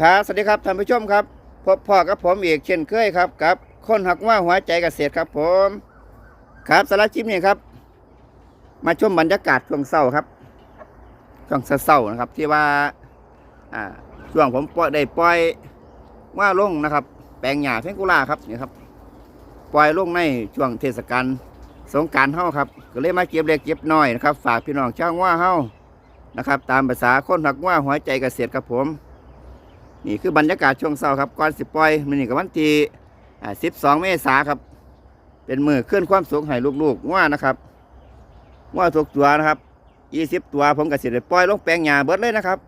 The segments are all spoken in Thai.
ครับสวัสดีครับท่านผู้ชมครับพบพ่อกับผมอีกเช่นเคยครับกับคนหักว่าหัวใจเกษตรครับ ผม ครับสาระชิปนี่ครับ มาชมบรรยากาศช่วงเศร้าครับช่วงเศร้านะครับ ที่ว่าอ่าช่วงผมปล่อยได้ปล่อยว่าลงนะครับ แปลงหญ้าเฟงกุลาครับนี่ครับปล่อยลงในช่วงเทศกาลสงการเฮาครับ ก็เลยมาเก็บเล็กเก็บน้อยนะครับ ฝากพี่น้องช่างว่าเฮานะครับ ตามภาษาคนหักว่าหัวใจเกษตรครับผม นี่คือบรรยากาศช่วงเช้าครับก่อนสิบปล่อยมันนี่กับวันที่อ่า12เมษาครับ เป็นมือเคลื่อนความสุขให้ลูกๆว่านะครับว่าทุกตัวนะครับ20ตัวผมก็สิได้ปล่อยลงแปลงหญ้าเบิดเลยนะครับ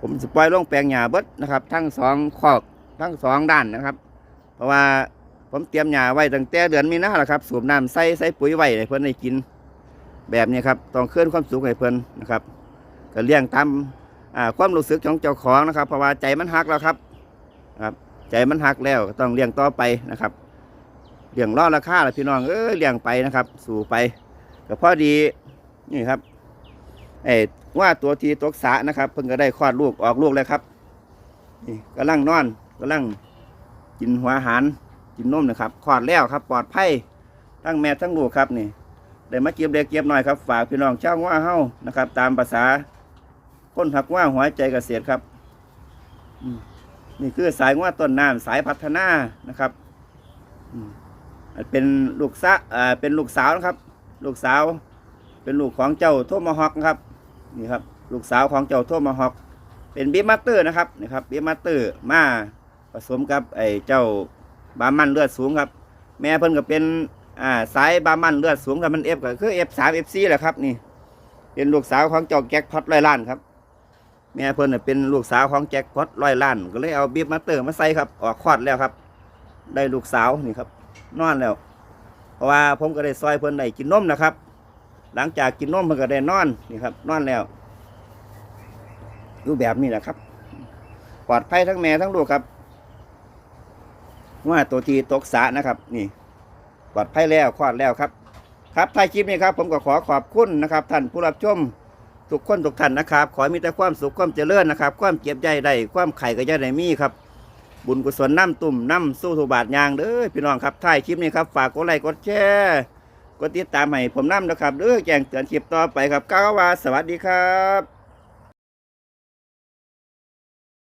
ผมสิปล่อยลงแปลงหญ้าเบิดนะครับ ทั้งสองขอกทั้งสองด้านนะครับ เพราะว่าผมเตรียมหญ้าไว้ตั้งแต่เดือนมีนาแหละครับ สูบน้ำใส่ใส่ปุ๋ยไว้ให้เพิ่อนได้กิน แบบนี้ครับต้องเคลื่อนความสุขให้เพิ่อนนะครับก็เลี้ยงตาม ความรู้สึกของเจ้าของนะครับเพราะว่าใจมันหักแล้วครับครับ ใจมันหักแล้วต้องเลี้ยงต่อไปนะครับเลี้ยงรอดราคาแล้วพี่น้องเออเลี้ยงไปนะครับ สู่ไปก็พอดีนี่ครับไอ้ว่าตัวทีตกสะนะครับเพิ่งก็ได้คลอดลูกออกลูกแล้วครับนี่กำลังนอนกำลังกินหัวอาหารกินนมนะครับคลอดแล้วครับ ปลอดภัยทั้งแม่ทั้งลูกครับนี่ได้มาเก็บเด็กเก็บหน่อยครับ ฝากพี่น้องเช่าว่าเฮ้านะครับ ตามภาษา คนหักว่าหัวใจเกษตรครับนี่คือสายว่าต้นน้ำสายพัฒนานะครับเป็นลูกสะเป็นลูกสาวนะครับ ลูกสาว เป็นลูกของเจ้าโทมาฮอกนะครับนี่ครับ ลูกสาวของเจ้าโทมาฮอกเป็นบีมาสเตอร์นะครับนี่ครับบีมาสเตอร์มาผสมกับไอ้เจ้าบามันเลือดสูงครับ แม่เพิ่นก็เป็นอ่าสายบามันเลือดสูงกับมันเอฟก็คือเอฟสามเอฟซีแหละครับนี่เป็นลูกสาวของเจ้าแจ็คพอตร้อยล้านครับ แม่เพิ่นน่ะเป็นลูกสาวของแจ็คพอตร้อยล้าน ก็เลยเอาบีบมาเตอร์มาใส่ครับ ออกคลอดแล้วครับ ได้ลูกสาวนี่ครับ นอนแล้ว เพราะว่าผมก็ได้ซอยเพิ่นได้กินนมนะครับ หลังจากกินนมเพิ่นก็ได้นอนนี่ครับ นอนแล้วอยู่แบบนี้แหละครับ ปลอดภัยทั้งแม่ทั้งลูกครับ ว่าตัวทีตกสะนะครับ นี่ ปลอดภัยแล้วคลอดแล้วครับ ครับท้ายคลิปนี้ครับ ผมก็ขอขอบคุณนะครับ ท่านผู้รับชม ทุกคนทุกท่านนะครับ ขอให้มีแต่ความสุขความเจริญนะครับ ความเก็บใจได้ความไข่ก็จะได้มีครับ บุญกุศลน้ำตุ่มน้ำสู้ถูบาทยางเด้อพี่น้องครับท้ายคลิปนี้ครับฝากกดไลค์กดแชร์กดติดตามให้ผมน้ำนะครับเด้อแจ้งเตือนคลิปต่อไปครับก้าววาสวัสดีครับ